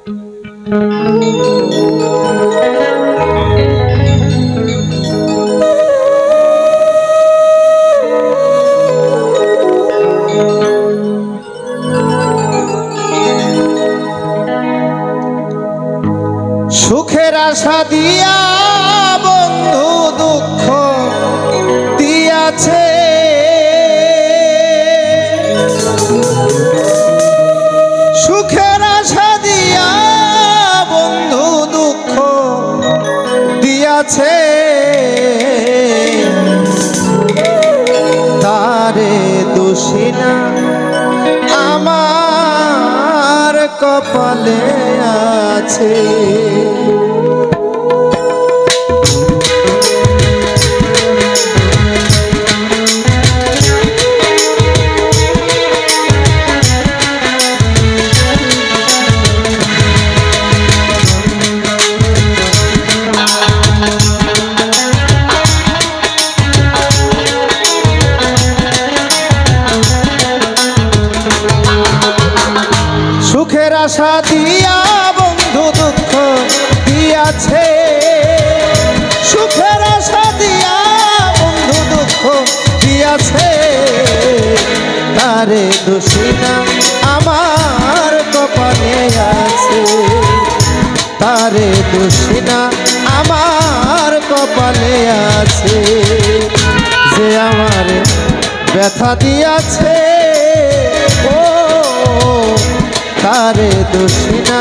সুখের আশা দিয়া কপালে আছে। আশা দিয়া বন্ধু দুঃখ দিয়াছে। সুখের আশা দিয়া বন্ধু দুঃখ দিয়াছে। তারে দোষিনা আমার কপালে আছে। তারে দোষিনা আমার কপালে আছে। যে আমার ব্যথা দিয়াছে, ও তারে দোষিনা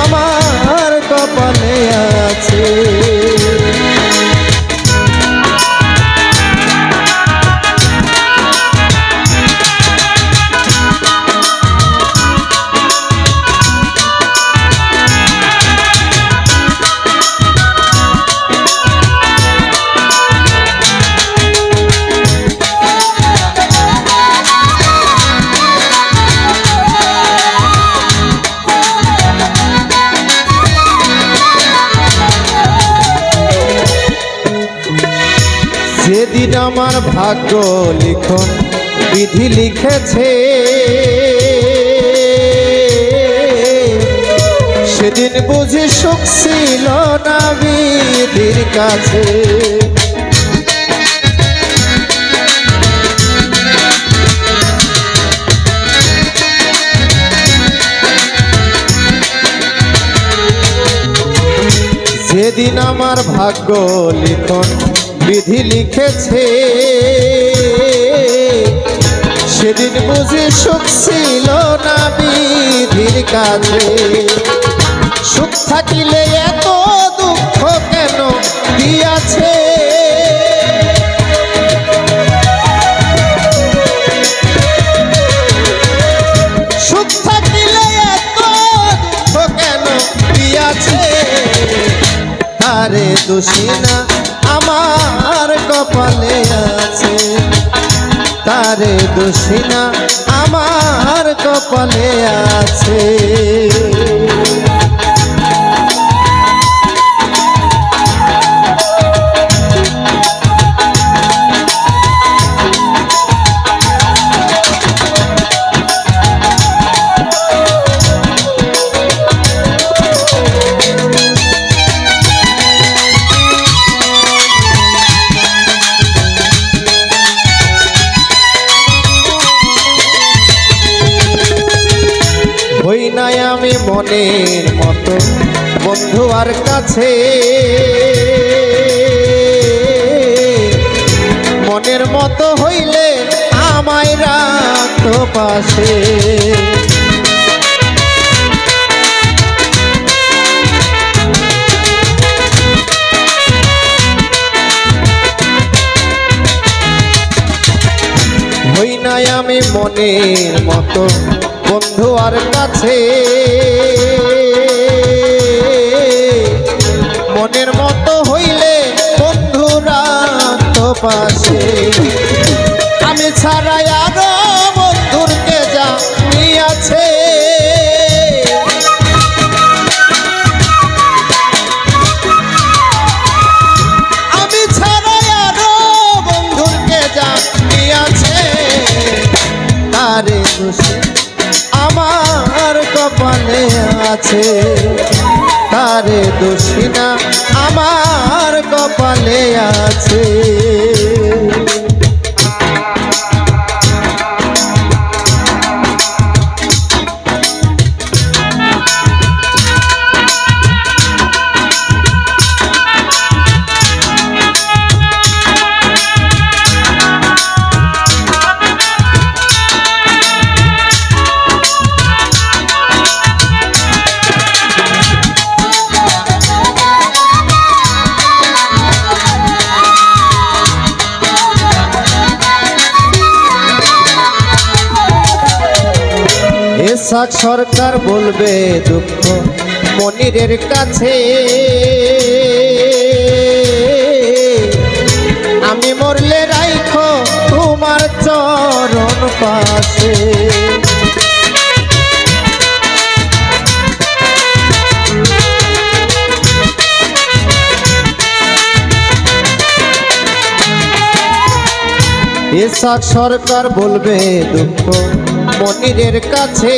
আমার কপালে আছে। আমার ভাগ্য লিখন, বিধি লিখেছে। সেদিন বুঝি সুখ ছিল না বিধির কাছে। যেদিন আমার ভাগ্য লিখন বিধি লিখেছে। সেদিন বুঝি সুখ ছিল না বিধির কাছে। সুখ থাকিলে এত দুঃখ কেন দিয়াছে সুখ থাকিলে দুঃখ কেন তারে দোষিনা আমার তারে দোষিনা আমার কপালে আছে। নাই আমি মনের মতো বন্ধু আর কাছে। মনের মতো হইলে আমায় রাখতো পাশে। আমি মনের মতো বন্ধু কাছে। মনের মতো হইলে বন্ধুরা তো পাশে। আমি ছাড়াই মনে আছে? তারে দোষিনা আমার কপালে আছে। এসাক সরকার বলবে দুঃখ মনিরের কাছে। আমি মরলে রাইখো তোমার চরণ পাশে। এসাক সরকার বলবে দুঃখ মনিরের কাছে।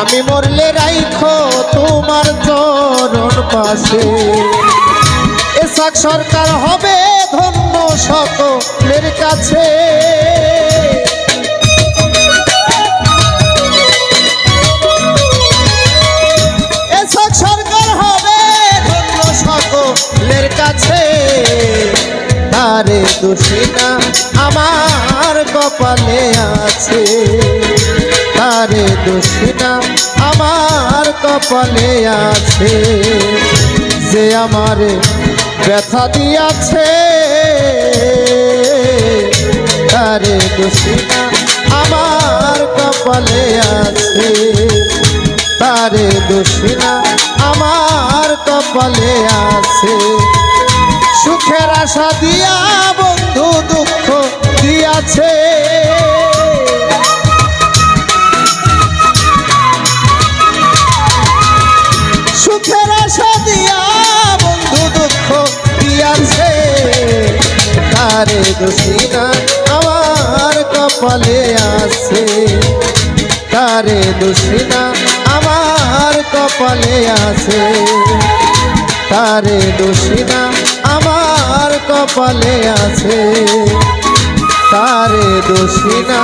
আমি মরলে রাইখো তোমার চরণ পাশে। এসাক সরকার হবে ধন্য সকলের কাছে। এসব সরকার হবে ধন্য সকলের কাছে। তারে দোষী কপালে আছে। তারে দোষী না আমার কপালে আছে। যে আমারে ব্যথা দিয়াছে, তারে দোষী না আমার কপালে আছে। তারে দোষিনা আমার কপালে আছে। সুখের আশা দিয়া বন্ধু দুঃখ দিয়াছে সুখের আশা দিয়া বন্ধু দুঃখ দিয়াছে। তারে দোষিনা আমার কপালে আছে। তারে দোষিনা আমার কপালে আছে। তারে দোষিনা আমার কপালে আছে। তারে দোষিনা